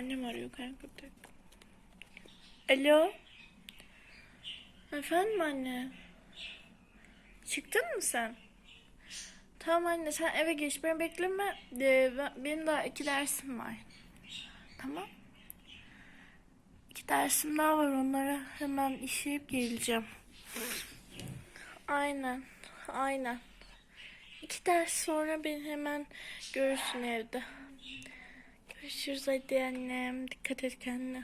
Annem arıyor kanka. bir dakika. Alo. Efendim anne. Çıktın mı sen? Tamam anne sen eve geç. Beni bekleme. Ee, ben- benim daha iki dersim var. Tamam. İki dersim daha var. Onlara hemen işleyip geleceğim. Aynen. Aynen. İki ders sonra beni hemen görürsün evde. Görüşürüz hadi annem. Dikkat et kendine.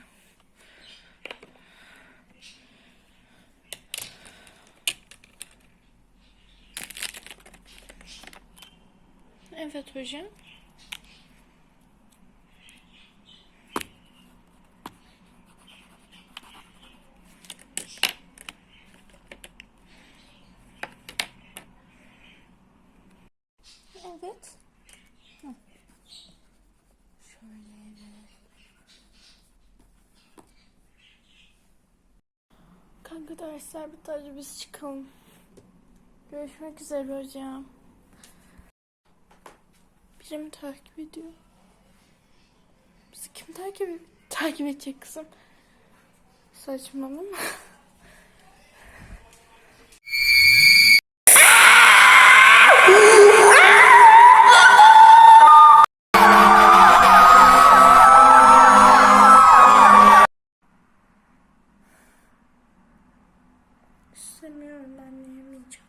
Evet hocam. Dersler hadi biz çıkalım. Görüşmek üzere hocam. Biri mi takip ediyor? Bizi kim takip, takip edecek kızım? Saçmalama. İstemiyorum anlayameyeceğim.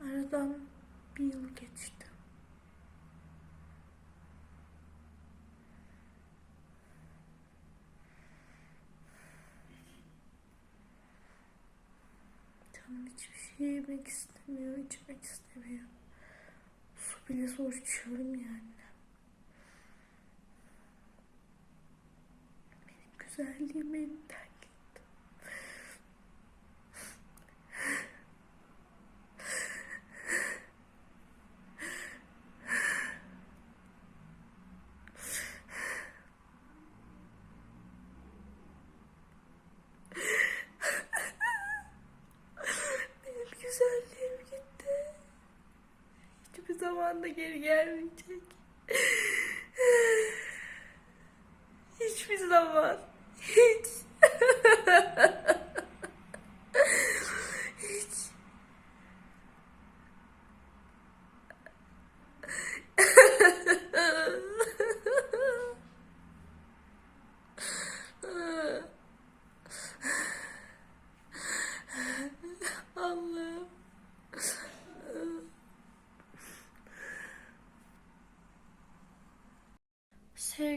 Aradan bir yıl geçti. Canım hiçbir şey yemek istemiyor, içmek istemiyor. Su bile zor içiyorum yani. Güzelliğim elinden gitti. Benim güzelliğim gitti. Hiçbir zaman da geri gelmeyecek. Hiçbir zaman.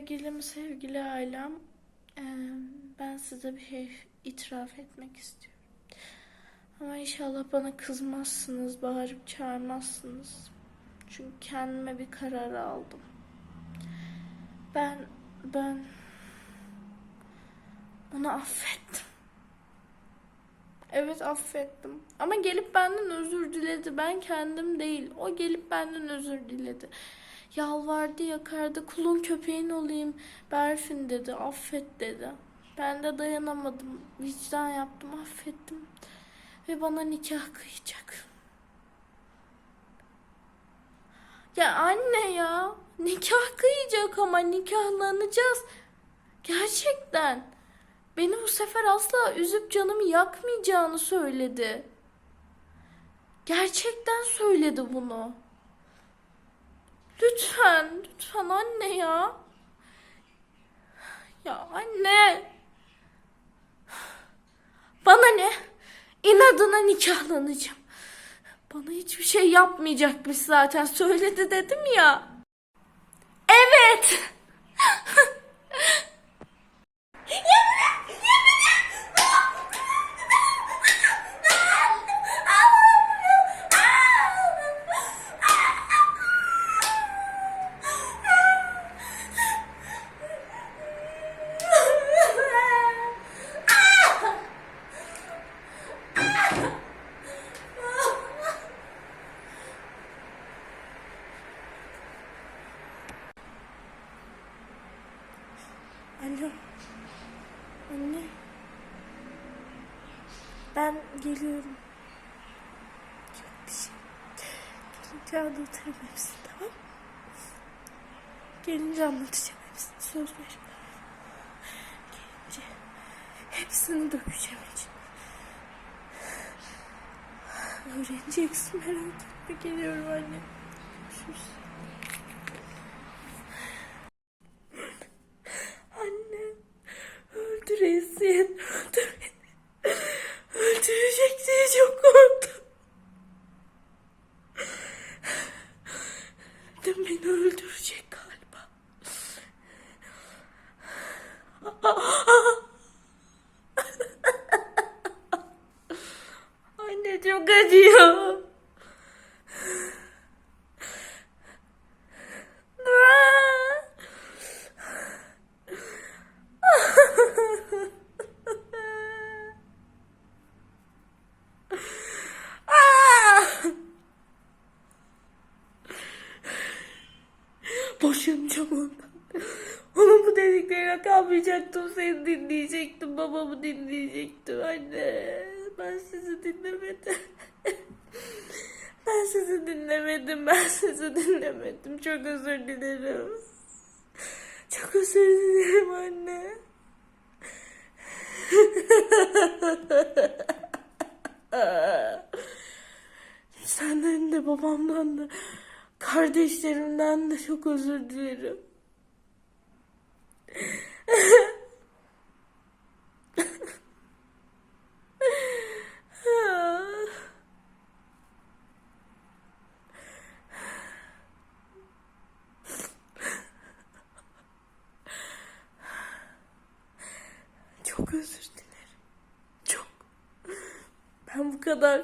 Sevgilim, sevgili ailem, eee, ben size bir şey itiraf etmek istiyorum. Ama inşallah bana kızmazsınız, bağırıp çağırmazsınız. Çünkü kendime bir karar aldım. Ben, ben onu affettim. Evet affettim. Ama gelip benden özür diledi. Ben kendim değil. O gelip benden özür diledi. Yalvardı yakardı. Kulun köpeğin olayım. Berfin dedi. Affet dedi. Ben de dayanamadım. Vicdan yaptım. Affettim. Ve bana nikah kıyacak. Ya anne ya. Nikah kıyacak ama nikahlanacağız. Gerçekten. Beni bu sefer asla üzüp canımı yakmayacağını söyledi. Gerçekten söyledi bunu. Lütfen, lütfen anne ya. Ya anne. Bana ne? İnadına nikahlanacağım. Bana hiçbir şey yapmayacakmış zaten. Söyledi dedim ya. Evet. Alo. Ben geliyorum. Yok bir şey. Kucağına oturayım hepsini tamam? Gelince anlatacağım hepsini söz ver. Gelince hepsini dökeceğim için. Öğreneceksin merak etme geliyorum anne. Görüşürüz. Anne öldüresin öldür beni. Öldürecek diye çok korktum. Dedim beni öldürecek galiba. Anne çok acıyor. Boşanacağım ondan. Onun bu dediklerine kalmayacaktım. Seni dinleyecektim. Babamı dinleyecektim. Anne ben sizi dinlemedim. Ben sizi dinlemedim. Ben sizi dinlemedim. Çok özür dilerim. Çok özür dilerim anne. Senden de babamdan da kardeşlerimden de çok özür dilerim. Çok özür dilerim. Çok. Ben bu kadar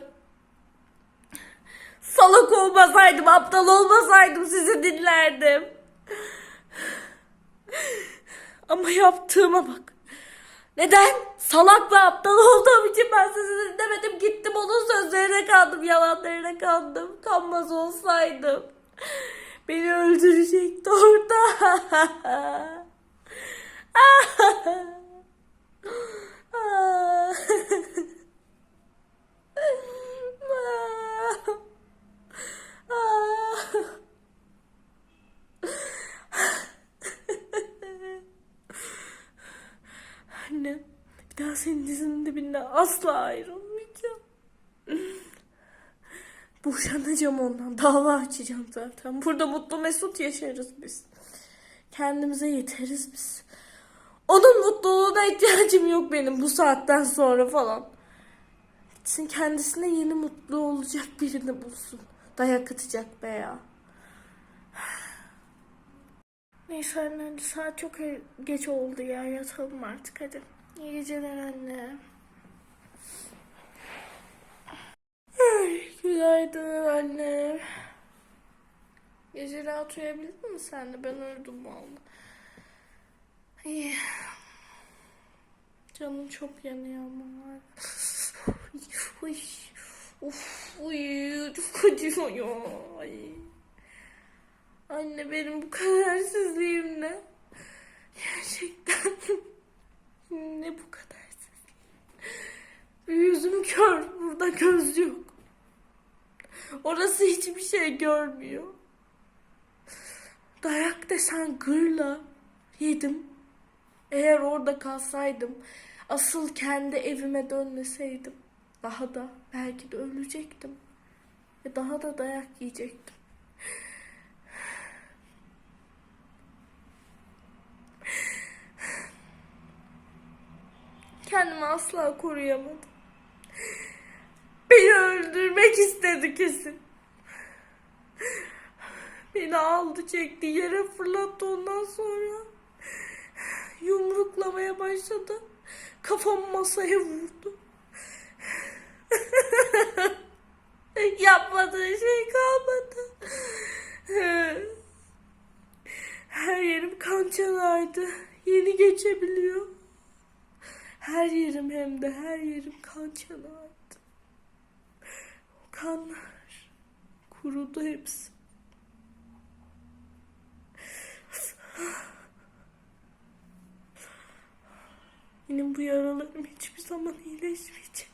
salak olmasaydım, aptal olmasaydım sizi dinlerdim. Ama yaptığıma bak. Neden? Salak ve aptal olduğum için ben sizi dinlemedim. Gittim onun sözlerine kandım, yalanlarına kandım. Kanmaz olsaydım. Beni öldürecekti orada. Anne, bir daha senin dizinin dibinden asla ayrılmayacağım. Boşanacağım ondan. Dava açacağım zaten. Burada mutlu mesut yaşarız biz. Kendimize yeteriz biz. Onun mutluluğuna ihtiyacım yok benim bu saatten sonra falan. Gitsin kendisine yeni mutlu olacak birini bulsun. Dayak atacak be ya. Neyse anne hadi saat çok geç oldu ya yatalım artık hadi. İyi geceler anne. Ay, günaydın anne. Gece rahat uyuyabildin mi sen de? Ben uyudum valla. İyi. Canım çok yanıyor ama. Uy, uy, çok acıyor ya. Ay. Anne benim bu kadersizliğim ne? Gerçekten ne bu kadersizliğim? Bir yüzüm kör, burada göz yok. Orası hiçbir şey görmüyor. Dayak desen gırla yedim. Eğer orada kalsaydım, asıl kendi evime dönmeseydim, daha da belki de ölecektim. Ve daha da dayak yiyecektim. Kendimi asla koruyamadım. Beni öldürmek istedi kesin. Beni aldı çekti yere fırlattı ondan sonra. Yumruklamaya başladı. Kafam masaya vurdu. Yapmadığı şey kalmadı. Her yerim kan çanağıydı. Yeni geçebiliyor. Her yerim hem de her yerim kan çanağıydı. O kanlar kurudu hepsi. Benim bu yaralarım hiçbir zaman iyileşmeyecek.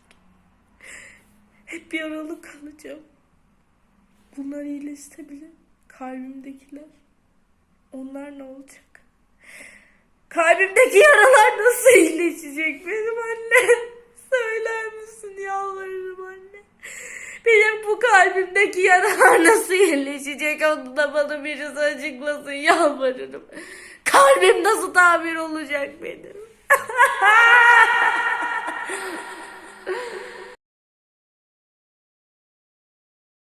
Hep yaralı kalacağım. Bunlar iyileşse bile kalbimdekiler onlar ne olacak? Kalbimdeki yaralar nasıl iyileşecek benim anne? Söyler misin yalvarırım anne. Benim bu kalbimdeki yaralar nasıl iyileşecek onu da bana birisi açıklasın yalvarırım. Kalbim nasıl tamir olacak benim? Ha ha ha!